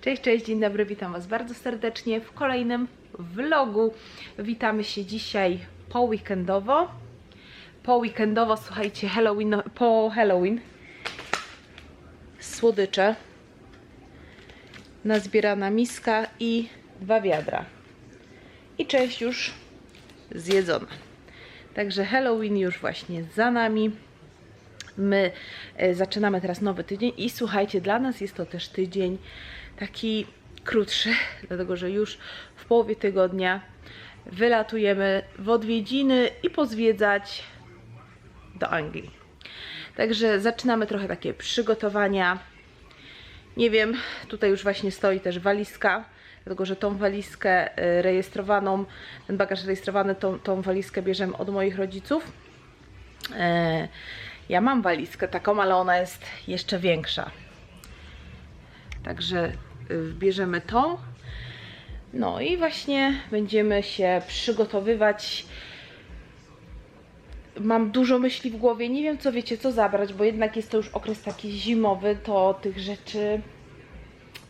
Cześć, cześć, dzień dobry, witam Was bardzo serdecznie w kolejnym vlogu. Witamy się dzisiaj po weekendowo. Po weekendowo, słuchajcie, Halloween, po Halloween. Słodycze. Nazbierana miska i dwa wiadra. I część już zjedzona. Także Halloween już właśnie za nami. My e, zaczynamy teraz nowy tydzień i słuchajcie, dla nas jest to też tydzień taki krótszy, dlatego że już w połowie tygodnia wylatujemy w odwiedziny i pozwiedzać do Anglii. Także zaczynamy trochę takie przygotowania. Nie wiem, tutaj już właśnie stoi też walizka, dlatego że tą walizkę e, rejestrowaną, ten bagaż rejestrowany, tą, tą walizkę bierzemy od moich rodziców. E, ja mam walizkę taką, ale ona jest jeszcze większa. Także y, bierzemy tą. No i właśnie będziemy się przygotowywać. Mam dużo myśli w głowie. Nie wiem, co wiecie, co zabrać, bo jednak jest to już okres taki zimowy, to tych rzeczy.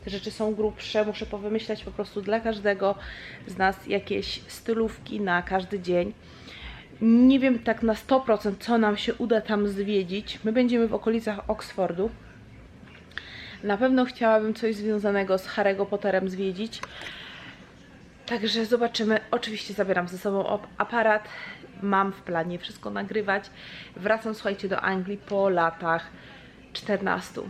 Te rzeczy są grubsze, muszę powymyślać po prostu dla każdego z nas jakieś stylówki na każdy dzień. Nie wiem tak na 100% co nam się uda tam zwiedzić. My będziemy w okolicach Oxfordu. Na pewno chciałabym coś związanego z Harry'ego Potterem zwiedzić. Także zobaczymy. Oczywiście zabieram ze sobą aparat. Mam w planie wszystko nagrywać. Wracam, słuchajcie, do Anglii po latach 14.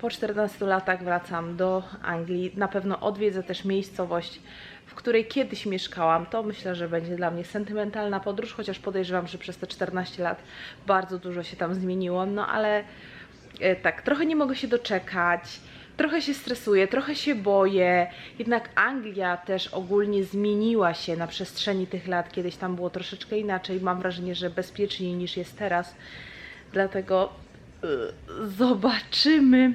Po 14 latach wracam do Anglii. Na pewno odwiedzę też miejscowość, w której kiedyś mieszkałam. To myślę, że będzie dla mnie sentymentalna podróż, chociaż podejrzewam, że przez te 14 lat bardzo dużo się tam zmieniło. No ale tak, trochę nie mogę się doczekać. Trochę się stresuję, trochę się boję. Jednak Anglia też ogólnie zmieniła się na przestrzeni tych lat. Kiedyś tam było troszeczkę inaczej. Mam wrażenie, że bezpieczniej niż jest teraz. Dlatego y, zobaczymy.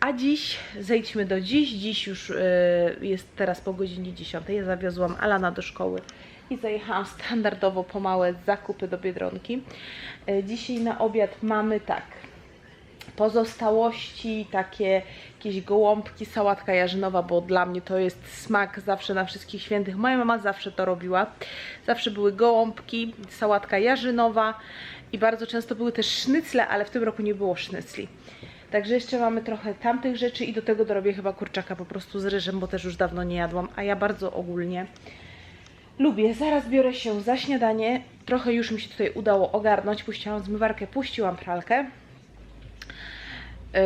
A dziś, zejdźmy do dziś. Dziś już y, jest teraz po godzinie 10. Ja zawiozłam Alana do szkoły i zajechałam standardowo po małe zakupy do Biedronki. Dzisiaj na obiad mamy tak pozostałości, takie jakieś gołąbki, sałatka jarzynowa, bo dla mnie to jest smak zawsze na wszystkich świętych. Moja mama zawsze to robiła. Zawsze były gołąbki, sałatka jarzynowa i bardzo często były też sznycle, ale w tym roku nie było sznycli. Także jeszcze mamy trochę tamtych rzeczy i do tego dorobię chyba kurczaka po prostu z ryżem, bo też już dawno nie jadłam, a ja bardzo ogólnie lubię. Zaraz biorę się za śniadanie. Trochę już mi się tutaj udało ogarnąć. Puściłam zmywarkę, puściłam pralkę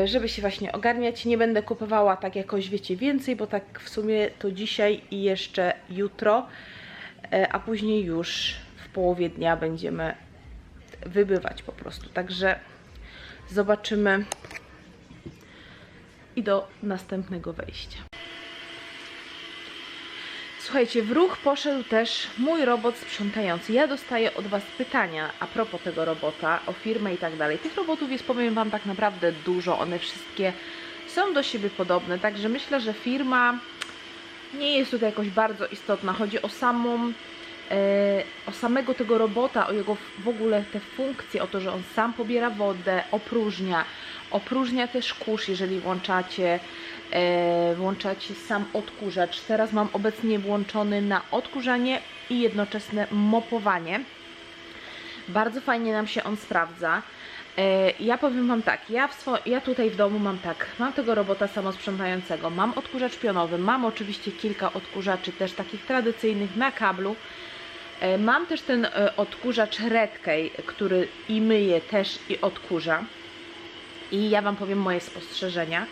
żeby się właśnie ogarniać. Nie będę kupowała tak jakoś, wiecie, więcej, bo tak w sumie to dzisiaj i jeszcze jutro, e, a później już w połowie dnia będziemy wybywać po prostu. Także zobaczymy i do następnego wejścia. Słuchajcie, w ruch poszedł też mój robot sprzątający. Ja dostaję od Was pytania a propos tego robota, o firmę i tak dalej. Tych robotów jest, powiem Wam, tak naprawdę dużo. One wszystkie są do siebie podobne, także myślę, że firma nie jest tutaj jakoś bardzo istotna. Chodzi o samą, e, o samego tego robota, o jego w ogóle te funkcje, o to, że on sam pobiera wodę, opróżnia, opróżnia też kurz, jeżeli włączacie, e, włączacie sam odkurzacz. Teraz mam obecnie włączony na odkurzanie i jednoczesne mopowanie. Bardzo fajnie nam się on sprawdza. E, Ja powiem Wam tak, ja, ja tutaj w domu mam tak, mam tego robota samosprzątającego, mam odkurzacz pionowy, mam oczywiście kilka odkurzaczy też takich tradycyjnych na kablu. E, Mam też ten odkurzacz Redkey, który i myje też i odkurza. I ja Wam powiem moje spostrzeżenia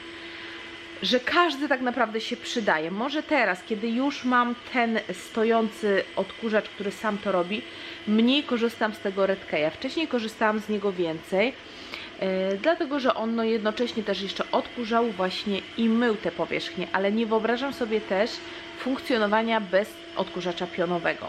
że każdy tak naprawdę się przydaje. Może teraz, kiedy już mam ten stojący odkurzacz, który sam to robi, mniej korzystam z tego Redkeya. Wcześniej korzystałam z niego więcej, e, dlatego że on no, jednocześnie też jeszcze odkurzał właśnie i mył te powierzchnie, ale nie wyobrażam sobie też funkcjonowania bez odkurzacza pionowego.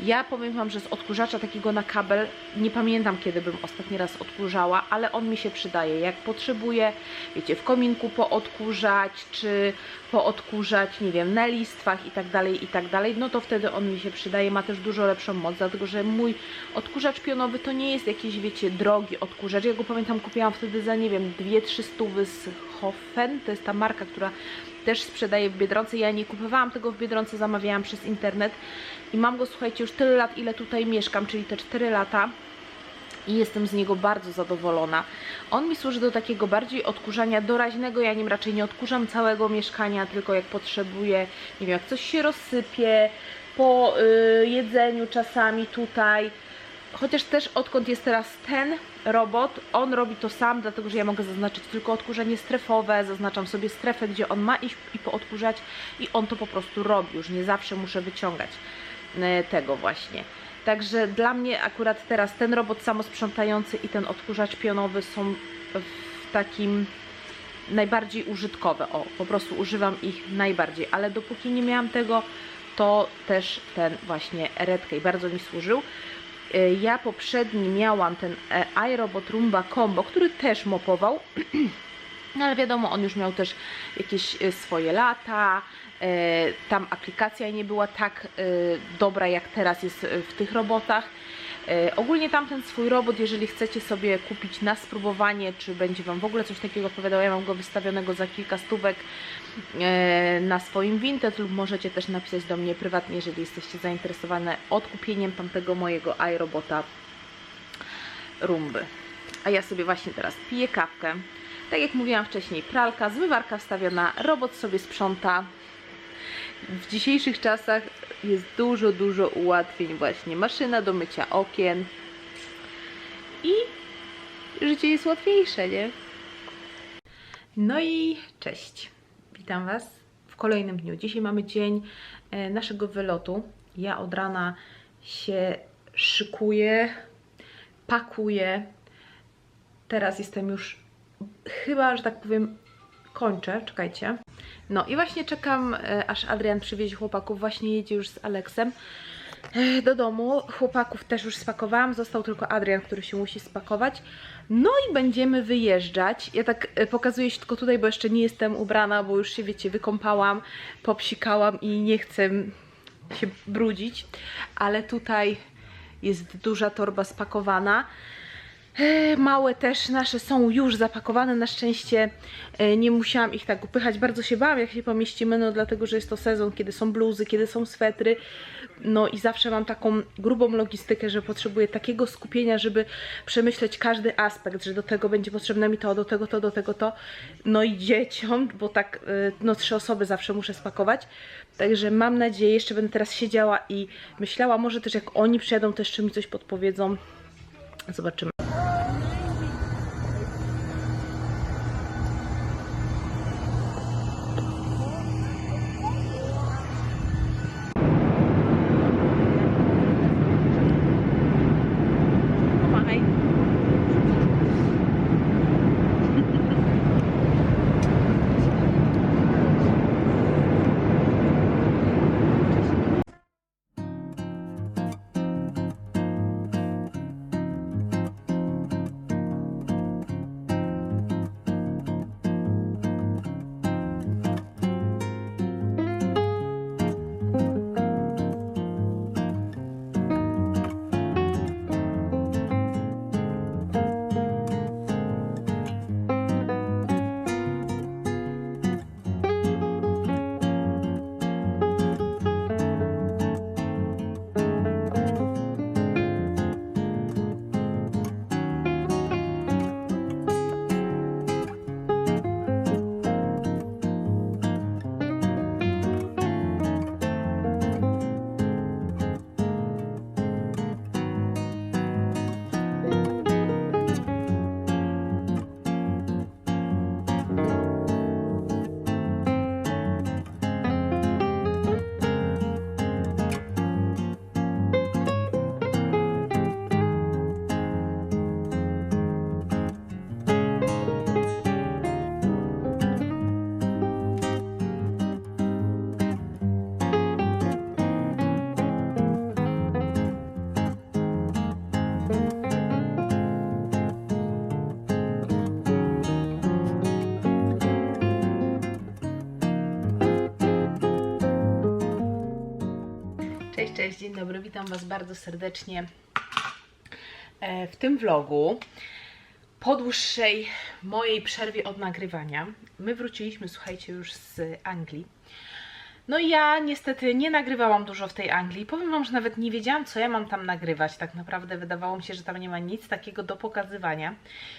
Ja powiem Wam, że z odkurzacza takiego na kabel nie pamiętam kiedy bym ostatni raz odkurzała, ale on mi się przydaje. Jak potrzebuję, wiecie, w kominku poodkurzać, czy poodkurzać, nie wiem, na listwach i tak dalej, i tak dalej, no to wtedy on mi się przydaje. Ma też dużo lepszą moc, dlatego że mój odkurzacz pionowy to nie jest jakiś, wiecie, drogi odkurzacz. Ja go pamiętam kupiłam wtedy za, nie wiem, 2-3 stówy z Hofen, to jest ta marka, która też sprzedaje w Biedronce. Ja nie kupowałam tego w Biedronce, zamawiałam przez internet i mam go, słuchajcie, już tyle lat, ile tutaj mieszkam, czyli te 4 lata i jestem z niego bardzo zadowolona. On mi służy do takiego bardziej odkurzania doraźnego, ja nim raczej nie odkurzam całego mieszkania, tylko jak potrzebuję, nie wiem, jak coś się rozsypie, po y, jedzeniu czasami tutaj, chociaż też odkąd jest teraz ten robot, on robi to sam, dlatego że ja mogę zaznaczyć tylko odkurzenie strefowe, zaznaczam sobie strefę, gdzie on ma iść i poodkurzać i on to po prostu robi, już nie zawsze muszę wyciągać y, tego właśnie. Także dla mnie akurat teraz ten robot samosprzątający i ten odkurzacz pionowy są w takim najbardziej użytkowe. O, po prostu używam ich najbardziej, ale dopóki nie miałam tego, to też ten właśnie Redkey bardzo mi służył. Y, Ja poprzedni miałam ten e, iRobot Roomba Combo, który też mopował, no ale wiadomo, on już miał też jakieś y, swoje lata, tam aplikacja nie była tak dobra jak teraz jest w tych robotach. Y, Ogólnie tamten swój robot, jeżeli chcecie sobie kupić na spróbowanie, czy będzie Wam w ogóle coś takiego odpowiadał, ja mam go wystawionego za kilka stówek e, na swoim Vinted lub możecie też napisać do mnie prywatnie, jeżeli jesteście zainteresowane odkupieniem tamtego mojego iRobota Rumby. A ja sobie właśnie teraz piję kawkę. Tak jak mówiłam wcześniej, pralka, zmywarka wstawiona, robot sobie sprząta. W dzisiejszych czasach jest dużo, dużo ułatwień właśnie. Maszyna do mycia okien i życie jest łatwiejsze, nie? No i cześć. Witam Was w kolejnym dniu. Dzisiaj mamy dzień e, naszego wylotu. Ja od rana się szykuję, pakuję. Teraz jestem już chyba, że tak powiem, kończę. Czekajcie. No i właśnie czekam, e, aż Adrian przywiezie chłopaków. Właśnie jedzie już z Aleksem e, do domu. Chłopaków też już spakowałam. Został tylko Adrian, który się musi spakować. No i będziemy wyjeżdżać. Ja tak e, pokazuję się tylko tutaj, bo jeszcze nie jestem ubrana, bo już się, wiecie, wykąpałam, popsikałam i nie chcę się brudzić. Ale tutaj jest duża torba spakowana. E, Małe też nasze są już zapakowane. Na szczęście e, nie musiałam ich tak upychać. Bardzo się bałam, jak się pomieścimy, no dlatego, że jest to sezon, kiedy są bluzy, kiedy są swetry. No i zawsze mam taką grubą logistykę, że potrzebuję takiego skupienia, żeby przemyśleć każdy aspekt, że do tego będzie potrzebne mi to, do tego to, do tego to. No i dzieciom, bo tak, e, no trzy osoby zawsze muszę spakować. Także mam nadzieję, jeszcze będę teraz siedziała i myślała, może też jak oni przyjadą, to jeszcze mi coś podpowiedzą. Zobaczymy. Cześć, dzień dobry, witam Was bardzo serdecznie e, w tym vlogu. po dłuższej mojej przerwie od nagrywania, my wróciliśmy, słuchajcie, już z Anglii. No i ja niestety nie nagrywałam dużo w tej Anglii. Powiem Wam, że nawet nie wiedziałam, co ja mam tam nagrywać. Tak naprawdę wydawało mi się, że tam nie ma nic takiego do pokazywania.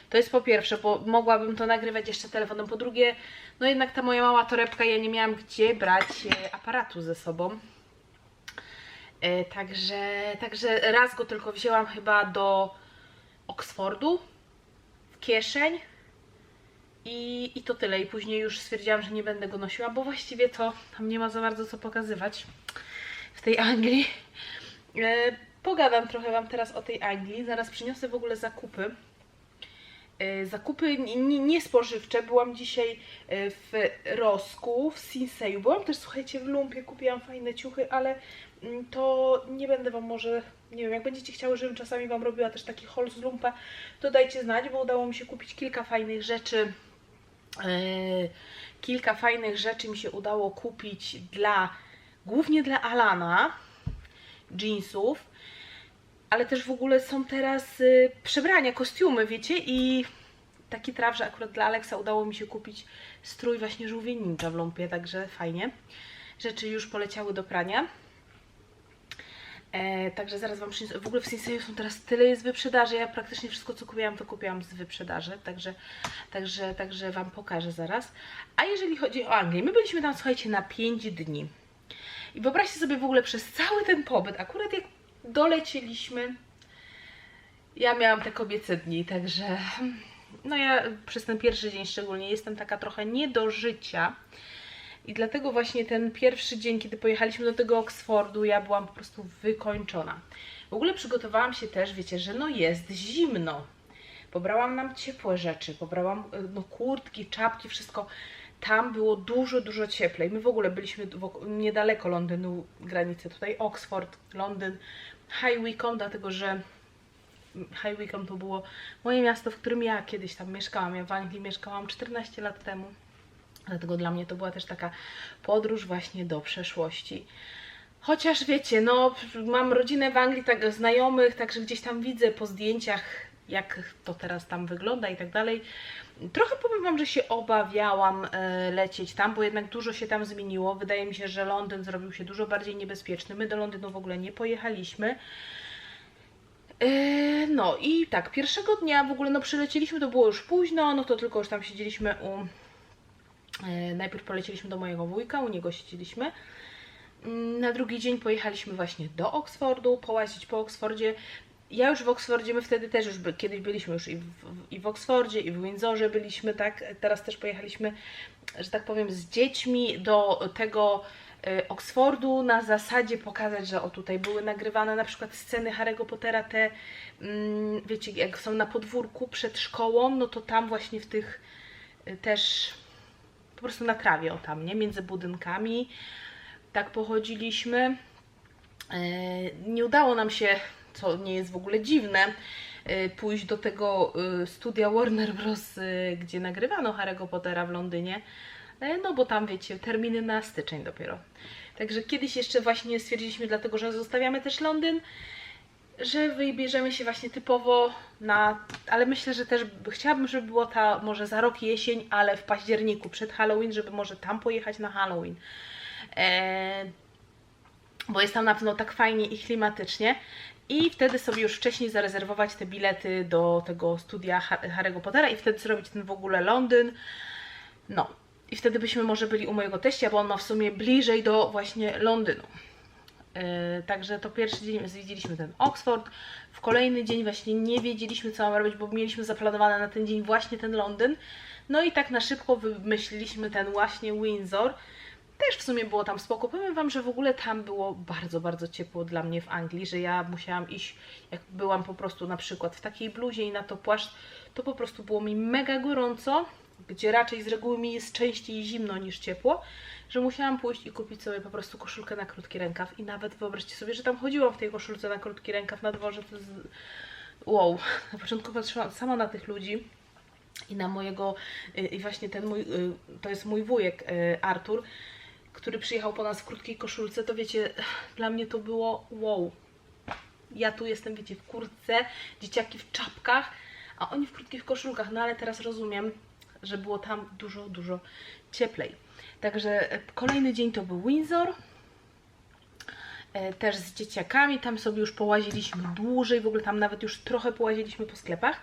To jest po pierwsze, bo mogłabym to nagrywać jeszcze telefonem. Po drugie, no jednak ta moja mała torebka, ja nie miałam gdzie brać e, aparatu ze sobą. E, Także, także raz go tylko wzięłam chyba do Oksfordu w kieszeń i, i to tyle. I później już stwierdziłam, że nie będę go nosiła, bo właściwie to tam nie ma za bardzo co pokazywać w tej Anglii. E, pogadam trochę Wam teraz o tej Anglii. Zaraz przyniosę w ogóle zakupy. E, zakupy niespożywcze. Byłam dzisiaj w Rosku, w Sinseju. Byłam też, słuchajcie, w Lumpie, kupiłam fajne ciuchy, ale to nie będę Wam może, nie wiem, jak będziecie chciały, żebym czasami Wam robiła też taki haul z Lumpa, to dajcie znać, bo udało mi się kupić kilka fajnych rzeczy. E, kilka fajnych rzeczy mi się udało kupić dla, głównie dla Alana, jeansów, ale też w ogóle są teraz y, przebrania, kostiumy, wiecie, i taki traf, że akurat dla Aleksa udało mi się kupić strój właśnie żółwie ninja w lumpie, także fajnie. Rzeczy już poleciały do prania. E, także zaraz Wam przyniosę. W ogóle w Sinseju są teraz tyle jest wyprzedaży. Ja praktycznie wszystko, co kupiłam, to kupiłam z wyprzedaży. Także, także, także Wam pokażę zaraz. A jeżeli chodzi o Anglię, my byliśmy tam, słuchajcie, na 5 dni. I wyobraźcie sobie w ogóle przez cały ten pobyt, akurat jak dolecieliśmy, ja miałam te kobiece dni, także no ja przez ten pierwszy dzień szczególnie jestem taka trochę nie do życia. I dlatego właśnie ten pierwszy dzień, kiedy pojechaliśmy do tego Oksfordu, ja byłam po prostu wykończona. W ogóle przygotowałam się też, wiecie, że no jest zimno. Pobrałam nam ciepłe rzeczy, pobrałam y, no, kurtki, czapki, wszystko. Tam było dużo, dużo cieplej. My w ogóle byliśmy niedaleko Londynu, granicy tutaj Oxford, Londyn, High Wycombe, dlatego że High Wycombe to było moje miasto, w którym ja kiedyś tam mieszkałam. Ja w Anglii mieszkałam 14 lat temu. Dlatego dla mnie to była też taka podróż właśnie do przeszłości. Chociaż wiecie, no mam rodzinę w Anglii, tak znajomych, także gdzieś tam widzę po zdjęciach, jak to teraz tam wygląda i tak dalej. Trochę powiem Wam, że się obawiałam e, lecieć tam, bo jednak dużo się tam zmieniło. Wydaje mi się, że Londyn zrobił się dużo bardziej niebezpieczny. My do Londynu w ogóle nie pojechaliśmy. E, No i tak, pierwszego dnia w ogóle no przylecieliśmy, to było już późno, no to tylko już tam siedzieliśmy u... e, Najpierw polecieliśmy do mojego wujka, u niego siedzieliśmy. Mm, Na drugi dzień pojechaliśmy właśnie do Oksfordu, połazić po Oksfordzie. Ja już w Oksfordzie, my wtedy też już by, kiedyś byliśmy już i w, i w Oksfordzie, i w Windsorze byliśmy, tak? Teraz też pojechaliśmy, że tak powiem, z dziećmi do tego e, Oksfordu na zasadzie pokazać, że o tutaj były nagrywane na przykład sceny Harry'ego Pottera, te, mm, wiecie, jak są na podwórku przed szkołą, no to tam właśnie w tych e, też po prostu na trawie, o tam, nie? Między budynkami. Tak pochodziliśmy. E, Nie udało nam się, co nie jest w ogóle dziwne, e, pójść do tego e, studia Warner Bros., gdzie nagrywano Harry'ego Pottera w Londynie, no bo tam wiecie, terminy na styczeń dopiero. Także kiedyś jeszcze właśnie stwierdziliśmy, dlatego że zostawiamy też Londyn, że wybierzemy się właśnie typowo na, ale myślę, że też chciałabym, żeby było ta może za rok jesień, ale w październiku przed Halloween, żeby może tam pojechać na Halloween. E, bo jest tam na pewno tak fajnie i klimatycznie. I wtedy sobie już wcześniej zarezerwować te bilety do tego studia Ha- Harry'ego Pottera i wtedy zrobić ten w ogóle Londyn. No. I wtedy byśmy może byli u mojego teścia, bo on ma w sumie bliżej do właśnie Londynu. Yy, Także to pierwszy dzień zwiedziliśmy ten Oxford. W kolejny dzień właśnie nie wiedzieliśmy, co mamy robić, bo mieliśmy zaplanowane na ten dzień właśnie ten Londyn. No i tak na szybko wymyśliliśmy ten właśnie Windsor. Też w sumie było tam spoko. Powiem Wam, że w ogóle tam było bardzo, bardzo ciepło dla mnie w Anglii, że ja musiałam iść, jak byłam po prostu na przykład w takiej bluzie i na to płaszcz, to po prostu było mi mega gorąco, gdzie raczej z reguły mi jest częściej zimno niż ciepło, że musiałam pójść i kupić sobie po prostu koszulkę na krótki rękaw i nawet wyobraźcie sobie, że tam chodziłam w tej koszulce na krótki rękaw na dworze, to jest... wow, na początku patrzyłam sama na tych ludzi, i na mojego, y, i właśnie ten mój, y, to jest mój wujek y, Artur, który przyjechał po nas w krótkiej koszulce, to wiecie, dla mnie to było wow. Ja tu jestem, wiecie, w kurtce, dzieciaki w czapkach, a oni w krótkich koszulkach, no ale teraz rozumiem, że było tam dużo, dużo cieplej. Także e, kolejny dzień to był Windsor, e, też z dzieciakami, tam sobie już połaziliśmy dłużej, w ogóle tam nawet już trochę połaziliśmy po sklepach.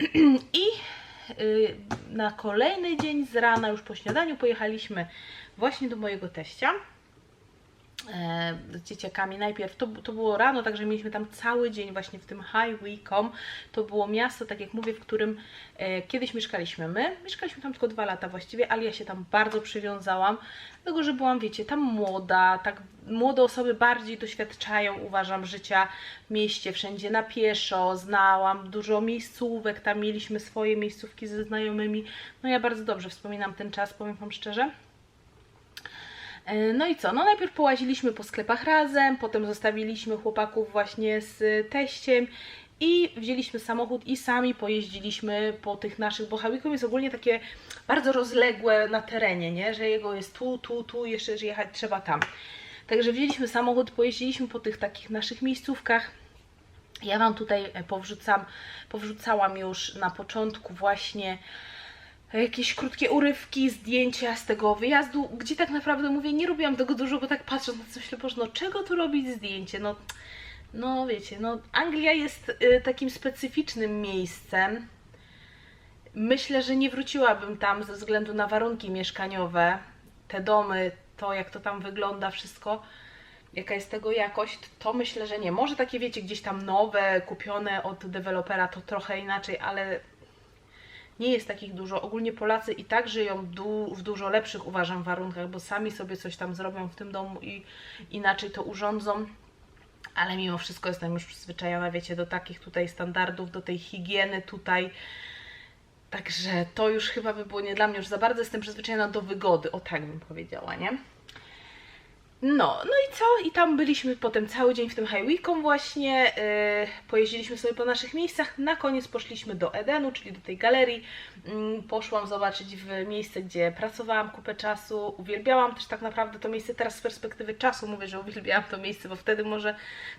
I y, na kolejny dzień z rana, już po śniadaniu, pojechaliśmy właśnie do mojego teścia z dzieciakami. Najpierw to, to było rano, także mieliśmy tam cały dzień właśnie w tym High Wycombe. To było miasto, tak jak mówię, w którym e, kiedyś mieszkaliśmy my. Mieszkaliśmy tam tylko dwa lata właściwie, ale ja się tam bardzo przywiązałam, dlatego że byłam, wiecie, tam młoda, tak młode osoby bardziej doświadczają, uważam, życia w mieście, wszędzie na pieszo, znałam dużo miejscówek, tam mieliśmy swoje miejscówki ze znajomymi. No ja bardzo dobrze wspominam ten czas, powiem Wam szczerze. E, No i co? No najpierw połaziliśmy po sklepach razem, potem zostawiliśmy chłopaków właśnie z teściem i wzięliśmy samochód i sami pojeździliśmy po tych naszych, bo Hawikom jest ogólnie takie bardzo rozległe na terenie, nie? Że jego jest tu, tu, tu, jeszcze że jechać trzeba tam. Także wzięliśmy samochód, pojeździliśmy po tych takich naszych miejscówkach. Ja Wam tutaj powrzucam, powrzucałam już na początku właśnie jakieś krótkie urywki, zdjęcia z tego wyjazdu, gdzie tak naprawdę mówię, nie robiłam tego dużo, bo tak patrząc na coś, Boże, no czego tu robić zdjęcie? No, no wiecie, no Anglia jest y, takim specyficznym miejscem. Myślę, że nie wróciłabym tam ze względu na warunki mieszkaniowe, te domy, to jak to tam wygląda, wszystko, jaka jest tego jakość, to myślę, że nie. Może takie, wiecie, gdzieś tam nowe, kupione od dewelopera, to trochę inaczej, ale nie jest takich dużo. Ogólnie Polacy i tak żyją du w dużo lepszych, uważam, warunkach, bo sami sobie coś tam zrobią w tym domu i inaczej to urządzą. Ale mimo wszystko jestem już przyzwyczajona, wiecie, do takich tutaj standardów, do tej higieny tutaj. Także to już chyba by było nie dla mnie już za bardzo. Jestem przyzwyczajona do wygody, o tak bym powiedziała, nie? No, no i co? I tam byliśmy potem cały dzień w tym High Weekom właśnie, yy, pojeździliśmy sobie po naszych miejscach, na koniec poszliśmy do Edenu, czyli do tej galerii, yy, poszłam zobaczyć w miejsce, gdzie pracowałam kupę czasu, uwielbiałam też tak naprawdę to miejsce, teraz z perspektywy czasu mówię, że uwielbiałam to miejsce, bo wtedy może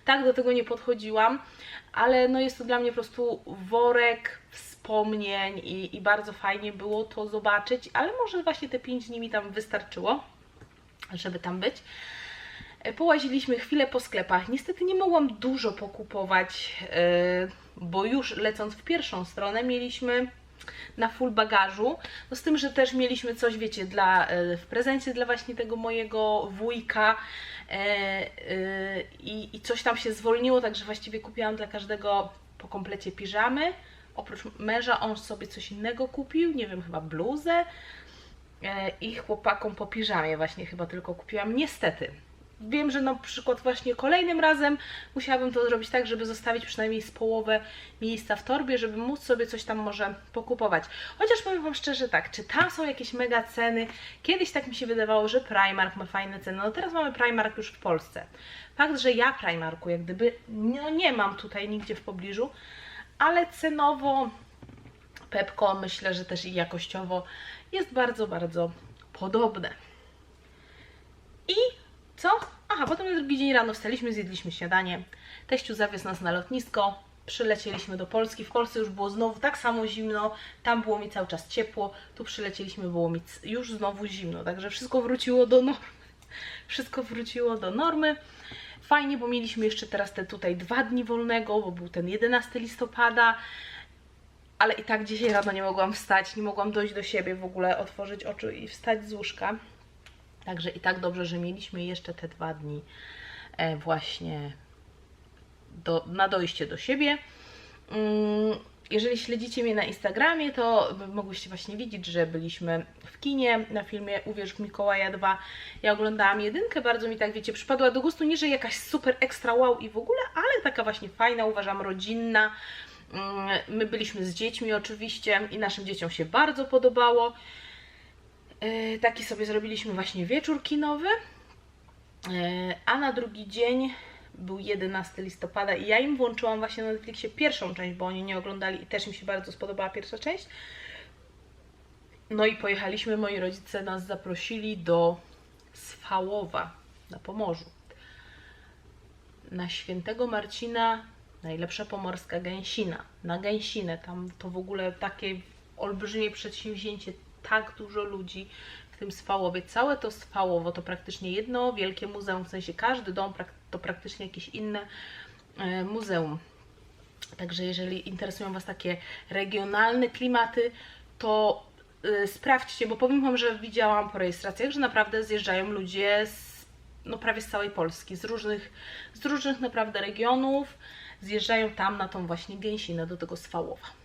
tak do tego nie podchodziłam, ale no jest to dla mnie po prostu worek wspomnień i, i bardzo fajnie było to zobaczyć, ale może właśnie te 5 dni mi tam wystarczyło żeby tam być. E, Połaziliśmy chwilę po sklepach. Niestety nie mogłam dużo pokupować, yy, bo już lecąc w pierwszą stronę mieliśmy na full bagażu. No z tym, że też mieliśmy coś, wiecie, dla, yy, w prezencie dla właśnie tego mojego wujka i, i coś tam się zwolniło, także właściwie kupiłam dla każdego po komplecie piżamy. Oprócz męża on sobie coś innego kupił, nie wiem, chyba bluzę e, i chłopakom po piżamie właśnie chyba tylko kupiłam. Niestety. Wiem, że na przykład właśnie kolejnym razem musiałabym to zrobić tak, żeby zostawić przynajmniej z połowę miejsca w torbie, żeby móc sobie coś tam może pokupować. Chociaż powiem Wam szczerze tak, czy tam są jakieś mega ceny? Kiedyś tak mi się wydawało, że Primark ma fajne ceny. No teraz mamy Primark już w Polsce. Fakt, że ja Primarku jak gdyby no nie mam tutaj nigdzie w pobliżu, ale cenowo Pepko myślę, że też i jakościowo jest bardzo, bardzo podobne. I co? Aha, potem na drugi dzień rano wstaliśmy, zjedliśmy śniadanie. Teściu zawiózł nas na lotnisko. Przylecieliśmy do Polski. W Polsce już było znowu tak samo zimno. Tam było mi cały czas ciepło. Tu przylecieliśmy, było mi już znowu zimno. Także wszystko wróciło do normy. Wszystko wróciło do normy. Fajnie, bo mieliśmy jeszcze teraz te tutaj dwa dni wolnego, bo był ten 11 listopada ale i tak dzisiaj rano nie mogłam wstać, nie mogłam dojść do siebie w ogóle, otworzyć oczy i wstać z łóżka. Także i tak dobrze, że mieliśmy jeszcze te dwa dni e, właśnie do, na dojście do siebie. Mm, Jeżeli śledzicie mnie na Instagramie, to mogłyście właśnie widzieć, że byliśmy w kinie na filmie Uwierz w Mikołaja 2. Ja oglądałam jedynkę, bardzo mi tak, wiecie, przypadła do gustu, nie że jakaś super ekstra wow i w ogóle, ale taka właśnie fajna, uważam, rodzinna. Mm, My byliśmy z dziećmi oczywiście i naszym dzieciom się bardzo podobało. Yy, Taki sobie zrobiliśmy właśnie wieczór kinowy. Yy, A na drugi dzień był 11 listopada i ja im włączyłam właśnie na Netflixie pierwszą część, bo oni nie oglądali i też mi się bardzo spodobała pierwsza część. No i pojechaliśmy, moi rodzice nas zaprosili do Swałowa na Pomorzu. Na świętego Marcina najlepsza pomorska gęsina. Na gęsinę, tam to w ogóle takie olbrzymie przedsięwzięcie, tak dużo ludzi w tym Swałowie. Całe to Swałowo to praktycznie jedno wielkie muzeum, w sensie każdy dom to praktycznie jakieś inne e, muzeum. Także jeżeli interesują Was takie regionalne klimaty, to y, sprawdźcie, bo powiem Wam, że widziałam po rejestracjach, że naprawdę zjeżdżają ludzie z, no prawie z całej Polski, z różnych, z różnych naprawdę regionów, zjeżdżają tam na tą właśnie gęsinę do tego Swałowa.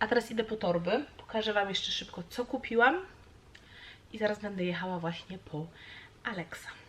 A teraz idę po torby, pokażę Wam jeszcze szybko, co kupiłam i zaraz będę jechała właśnie po Alexa.